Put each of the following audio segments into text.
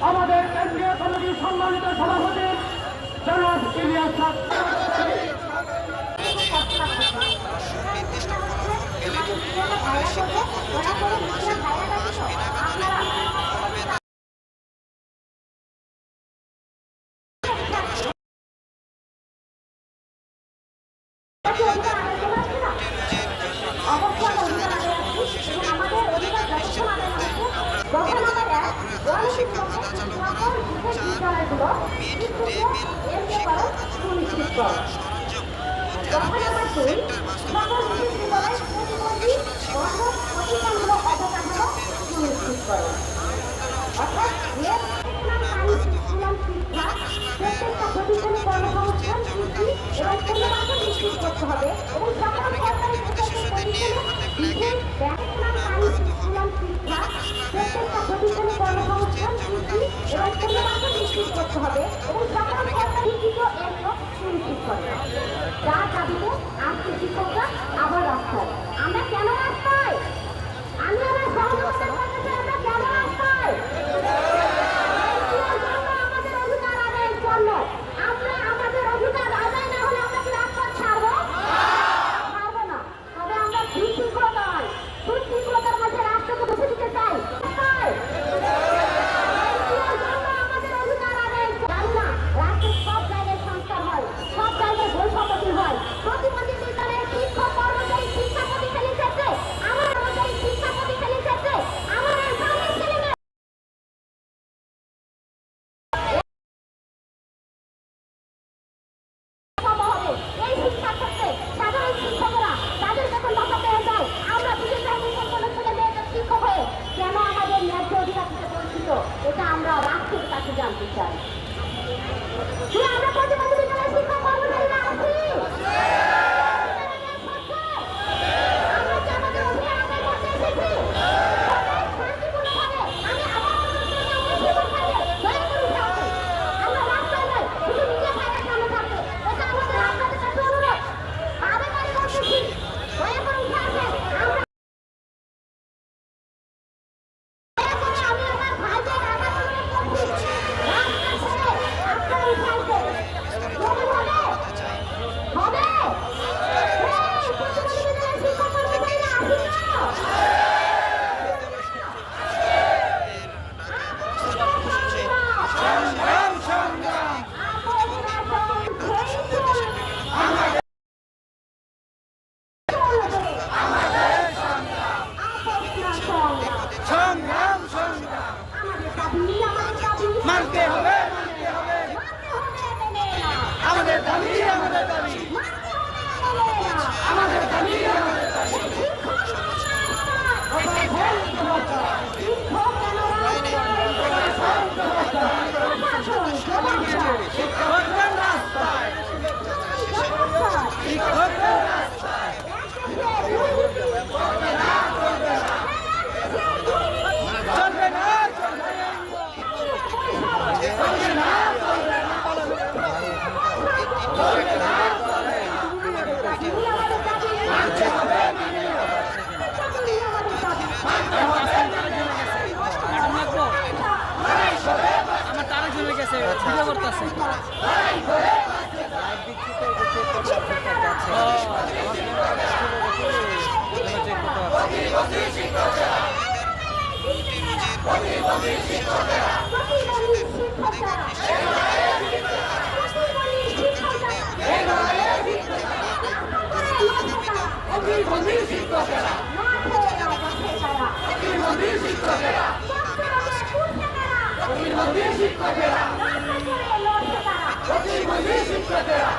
আমাদের কেন্দ্রীয় কমিটির সম্মানিত সভাপতি জনাব ইলিয়াস Thank you. কর গহনা পাতুল নগর বিদ্যুৎ প্রতিবন্ধী অর্থাৎ প্রতিবন্ধ অবকাঠামো সুনিশ্চিত করো অর্থাৎ যে প্রত্যেকটা প্রতিষ্ঠানে কর্মসংস্থান বৃদ্ধি এবং পূর্ণমাত্রা নিশ্চিত করতে হবে এবং সকল সরকারি প্রত্যেকটা প্রতিষ্ঠানে কর্মসংস্থান বৃদ্ধি এবং পূর্ণমাত্রা নিশ্চিত করতে হবে এবং সকল সরকারি এর সুনিশ্চিত শিক্ষকরা মন্দির শিক্ষকেরা মন্দির শিক্ষকেরা মন্দির শিক্ষকেরা মন্দির শিক্ষকেরা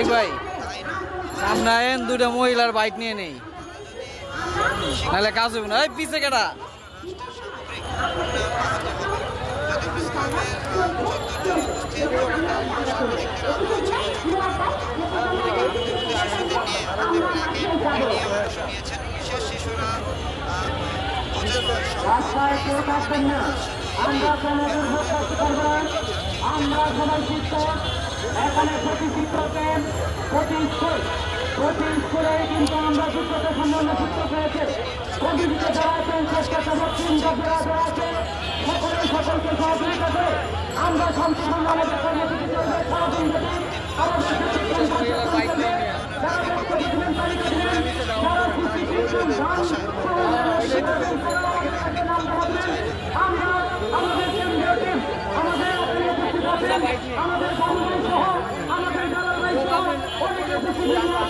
এই ভাই, সামনে আয়েন মহিলার বাইক নিয়ে নেই। নাহলে কাজ হবে না। এই পিছে কেটা রাস্তায় কেউ থাকবেন না। আমরা জনগণ প্রকাশ করব। আমরা সবাই শিক্ষক। এখানে প্রতি শিক্ষককে প্রতি স্কুল, প্রতি স্কুলে কিন্তু আমরা শিক্ষকের সম্মান্য শিক্ষক রয়েছে। প্রতি দিকে যারা আছেন স্বেচ্ছাসেবক চিন্তা যারা যারা আছে সকলে সকলকে সহযোগিতা করে আমরা শান্তি সম্মানের কর্মসূচি চলবে সারাদিন ব্যাপী আমাদের প্রশিক্ষণ কার্যক্রম চলবে যারা বক্তব্য দিবেন তালিকা দিবেন। যারা খুশি কিন্তু গান সহ Thank you.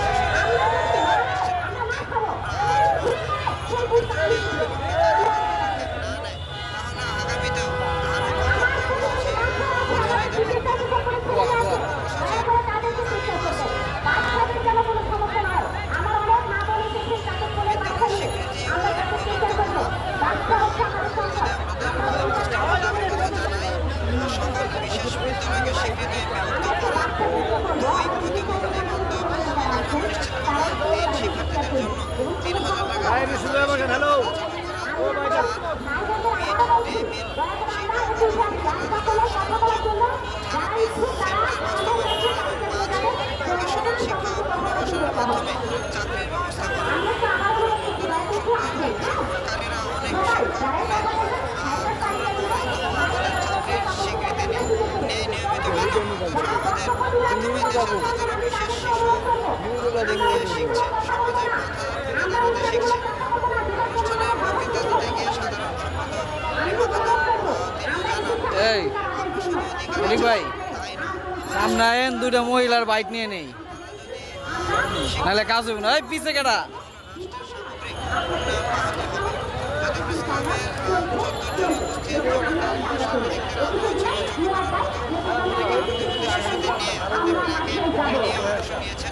দেখতে শিখছে সমাজে মাথা তুলে দাঁড়াতে শিখছে। অনুষ্ঠানে বক্তৃতা দিতে গিয়ে সাধারণ সম্পাদক রিমা তিনিও জানান এই অলিক ভাই সামনে আয়েন দুইটা মহিলার বাইক নিয়ে নেই। নাহলে কাজ হবে না। এই পিছে কেটা ছিল নিয়ে হাতে প্লাগে নিয়ে অংশ নিয়েছেন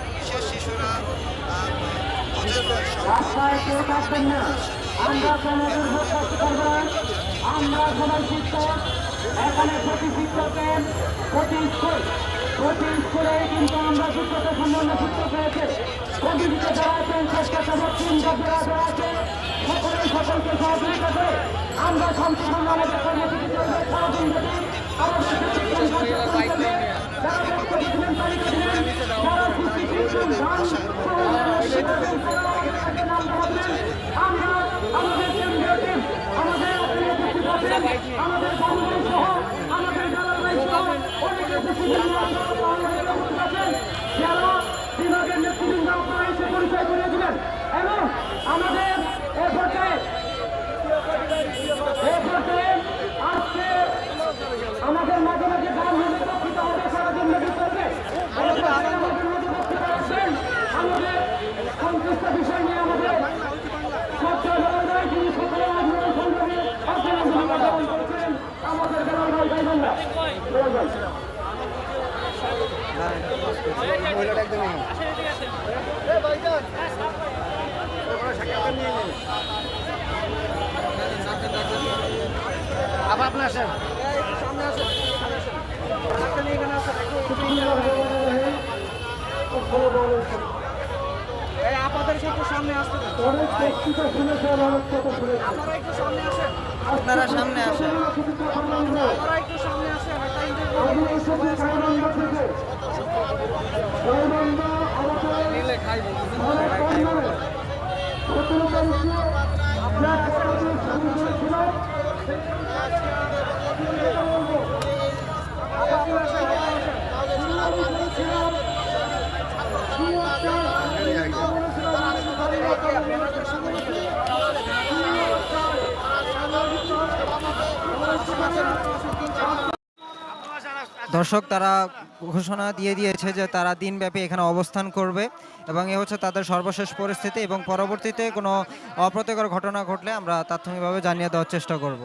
রাস্তায় কেউ থাকবেন না আমরা কোনো শিকার নয় আমরা সবাই শিক্ষক এখানে প্রতি শিক্ষকের প্রতি স্কুল প্রতি স্কুলে কিন্তু আমরা শিক্ষকের সম্বন্ধে শিক্ষক হয়েছে প্রতিদিকে যারা আছেন স্বেচ্ছাসেবক টিম যারা যারা আছে সকলে সকলকে সহযোগিতা করে আমরা সম্পূর্ণ আমাদের কর্মসূচি চলবে সারাদিন শিক্ষক আমরা আমাদের কেন্দ্রীয় টিম আমাদের এখানে উপস্থিত আছেন আমাদের আমাদের দালাল সহ অনেক উপস্থিত আছেন যারা বিভাগের নেতৃবৃন্দ আপনারা এসে পরিচয় করিয়ে দিলেন এবং আমাদের এ পর্যায়ে এ পর্যায়ে আজকে আমাদের মাঝে মাঝে গান হবে বক্তৃতা হবে সারাদিন ব্যাপী চলবে এই পর্যায়ে আমাদের মাঝে বক্তৃতা রাখবেন আমাদের সংশ্লিষ্ট বিষয় নিয়ে আমাদের স্বচ্ছ বেলাল ভাই যিনি সকলে আন্দোলন সংগ্রামে অগ্রণী ভূমিকা পালন করেছেন আমাদের বেলাল ভাই গাইবান্ধা বেলাল ভাই আবার সামনে আসেন। আপনারা আপনারা সামনে আসেন। দর্শক, তারা ঘোষণা দিয়ে দিয়েছে যে তারা দিনব্যাপী এখানে অবস্থান করবে এবং এ হচ্ছে তাদের সর্বশেষ পরিস্থিতি এবং পরবর্তীতে কোনো অপ্রতিকর ঘটনা ঘটলে আমরা তাৎক্ষণিকভাবে জানিয়ে দেওয়ার চেষ্টা করব।